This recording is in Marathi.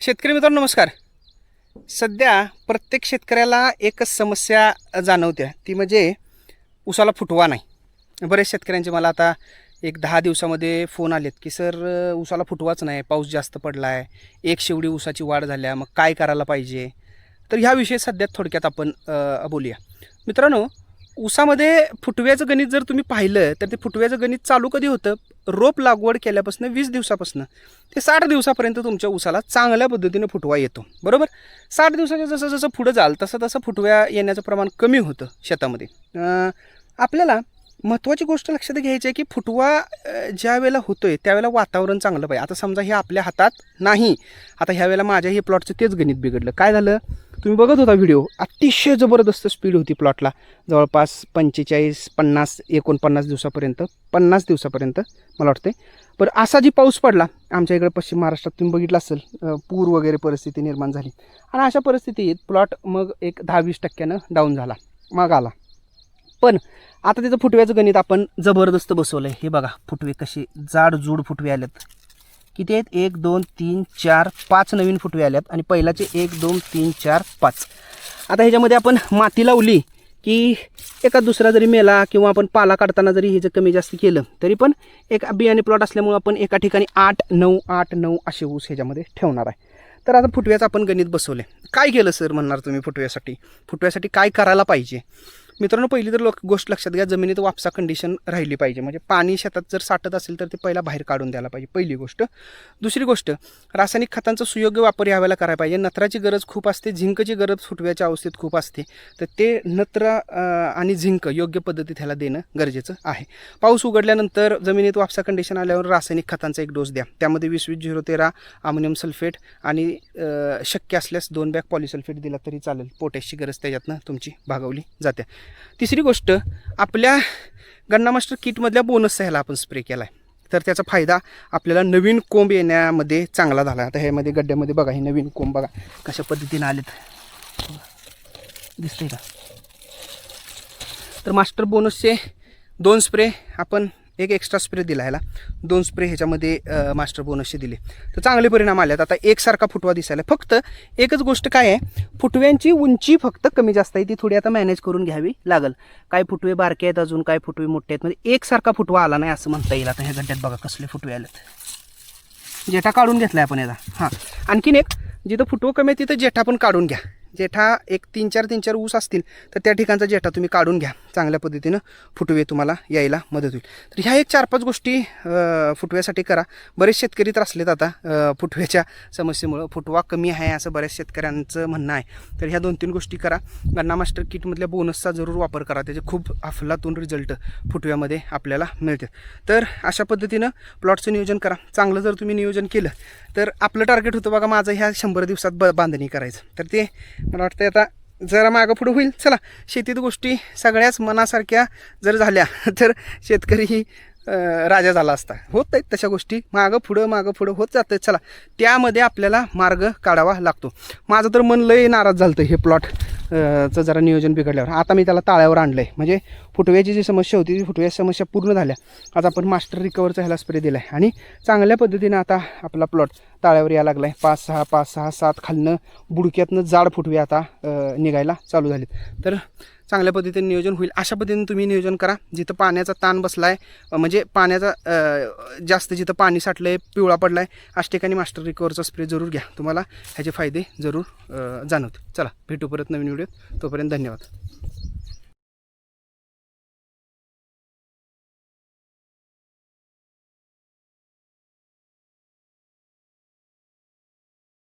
शेतकरी मित्रांनो नमस्कार. सध्या प्रत्येक शेतकऱ्याला एकच समस्या जाणवते. ती म्हणजे उसाला फुटवा नाही. बरेच शेतकऱ्यांचे मला आता एक दहा दिवसामध्ये फोन आलेत की सर उसाला फुटवाच नाही पाऊस जास्त पडला आहे एक शेवडी उसाची वाढ झाल्या मग काय करायला पाहिजे? तर ह्याविषयी सध्या थोडक्यात आपण बोलूया. मित्रांनो ऊसामध्ये फुटव्याचं गणित जर तुम्ही पाहिलं तर ते फुटव्याचं गणित चालू कधी होतं? रोप लागवड केल्यापासून वीस दिवसापासून. ते साठ दिवसापर्यंत तुमच्या ऊसाला चांगल्या पद्धतीने फुटवा येतो. बरोबर? साठ दिवसाच्या जसं जसं पुढं जाल तसं तसं फुटव्या येण्याचं प्रमाण कमी होतं शेतामध्ये. आपल्याला महत्त्वाची गोष्ट लक्षात घ्यायची आहे की फुटवा ज्या वेळेला होतोय त्यावेळेला वातावरण चांगलं पाहिजे. आता समजा हे आपल्या हातात नाही. आता ह्या वेळेला माझ्या हे प्लॉटचं तेच गणित बिघडलं. काय झालं? तुम्ही बघत होता व्हिडिओ अतिशय जबरदस्त स्पीड होती प्लॉटला जवळपास पंचेचाळीस पन्नास एकोणपन्नास दिवसापर्यंत पन्नास दिवसापर्यंत मला वाटते पण असा जी पाऊस पडला आमच्या इकडे पश्चिम महाराष्ट्रात तुम्ही बघितलं असेल पूर वगैरे परिस्थिती निर्माण झाली. आणि अशा परिस्थितीत प्लॉट मग एक दहा वीस टक्क्यानं डाऊन झाला मग आला. पण आता त्याचं फुटव्याचं गणित आपण जबरदस्त बसवलं आहे हे बघा फुटवे कसे जाड जूड फुटवे आलेत. किती आहेत? एक दोन तीन चार पाच नवीन फुटवे आल्यात आणि पहिलाचे एक दोन तीन चार पाच. आता ह्याच्यामध्ये आपण माती लावली की एका दुसरा जरी मेला किंवा आपण पाला काढताना जरी हे जर कमी जास्त केलं तरी पण एक बियाणे प्लॉट असल्यामुळं आपण एका ठिकाणी आठ नऊ आठ नऊ असे ऊस ह्याच्यामध्ये ठेवणार आहे. तर आता फुटव्याचं आपण गणित बसवले काय केलं सर म्हणणार तुम्ही फुटव्यासाठी? फुटव्यासाठी काय करायला पाहिजे? मित्रांनो पहिली तर लोक गोष्ट लक्षात घ्या जमिनीत वापसा कंडिशन राहिली पाहिजे. म्हणजे पाणी शेतात जर साठत असेल तर ते पहिला बाहेर काढून द्यायला पाहिजे पहिली गोष्ट. दुसरी गोष्ट रासायनिक खतांचा सुयोग्य वापर यावेळेला करायला पाहिजे. नत्राची गरज खूप असते झिंकची गरज फुटव्याच्या अवस्थेत खूप असते. तर ते नत्र आणि झिंक योग्य पद्धतीत ह्याला देणं गरजेचं आहे. पाऊस उघडल्यानंतर जमिनीत वापसा कंडिशन आल्यावर रासायनिक खतांचा एक डोस द्या. त्यामध्ये वीस वीस झिरो तेरा अमोनियम सल्फेट आणि शक्य असल्यास दोन बॅग पॉलिसल्फेट दिला तरी चालेल. पोटॅशची गरज त्याच्यातनं तुमची भागवली जाते. तिसरी गोष्ट आपल्या गन्ना मास्टर किटमधल्या बोनसचा ह्याला आपण स्प्रे केला आहे तर त्याचा फायदा आपल्याला नवीन कोंब येण्यामध्ये चांगला झाला. आता ह्यामध्ये गड्ड्यामध्ये बघा हे नवीन कोंब बघा कशा पद्धतीने आलेत. दिसतंय का? तर मास्टर बोनसचे दोन स्प्रे आपण एक एक्स्ट्रा स्प्रे दिला ह्याला. दोन स्प्रे ह्याच्यामध्ये मास्टर बोनसचे दिले. तर चांगले परिणाम आले. आता एकसारखा फुटवा दिसायला. फक्त एकच गोष्ट काय आहे? फुटव्यांची उंची फक्त कमी जास्त आहे. ती थोडी आता मॅनेज करून घ्यावी लागेल. काय फुटवे बारके आहेत अजून काय फुटवे मोठे आहेत. म्हणजे एकसारखा फुटवा आला नाही असं म्हणता येईल आता ह्या गड्ड्यात बघा कसले फुटवे आलेत. जेठा काढून घेतला आपण याचा. हां. आणखीन एक जिथं फुटवं कमी आहे तिथं जेठा पण काढून घ्या. जेठा एक तीन चार तीन चार ऊस असतील तर त्या ठिकाणचा जेठा तुम्ही काढून घ्या. चांगल्या पद्धतीनं फुटवे तुम्हाला यायला मदत होईल. तर ह्या एक चार पाच गोष्टी फुटव्यासाठी करा. बरेच शेतकरी त्रासलेत आता फुटव्याच्या समस्येमुळं. फुटवा कमी आहे असं बऱ्याच शेतकऱ्यांचं म्हणणं आहे. तर ह्या दोन तीन गोष्टी करा. गन्ना मास्टर किटमधल्या बोनसचा जरूर वापर करा. त्याचे खूप अफलातून रिझल्ट फुटव्यामध्ये आपल्याला मिळते. तर अशा पद्धतीनं प्लॉटचं नियोजन करा. चांगलं जर तुम्ही नियोजन केलं तर आपलं टार्गेट होतं बघा माझं ह्या शंभर दिवसात ब बांधणी करायचं. तर ते मला वाटतं आता जरा मागं पुढं होईल. चला शेतीत गोष्टी सगळ्याच मनासारख्या जर झाल्या तर शेतकरी ही राजा झाला असता. होत आहेत तशा गोष्टी. मागं पुढं मागं पुढं होत जातं चला त्यामध्ये आपल्याला मार्ग काढावा लागतो. माझं तर मन लय नाराज झालं हे प्लॉट चं जरा नियोजन बिघडल्यावर. आता मी त्याला ताळ्यावर आणलं आहे म्हणजे फुटव्याची जी समस्या होती ती फुटव्याची समस्या पूर्ण झाल्या. आज आपण मास्टर रिकवरचा ह्याला स्प्रे दिला आहे आणि चांगल्या पद्धतीनं आता आपला प्लॉट ताळ्यावर यायला लागला आहे पाच सहा पाच सहा सात खालनं बुडक्यातनं जाड फुटवे आता निघायला चालू झालेत. तर चांगल्या पद्धतीने नियोजन होईल. अशा पद्धतीने तुम्ही नियोजन करा. जिथं पाण्याचा ताण बसला आहे म्हणजे पाण्याचा जास्त जिथं पाणी साठलं आहे पिवळा पडला आहे अशा ठिकाणी मास्टर रिकवरचा स्प्रे जरूर घ्या. तुम्हाला ह्याचे फायदे जरूर अं, जाणवतील. चला भेटू परत नवीन व्हिडिओ तोपर्यंत धन्यवाद.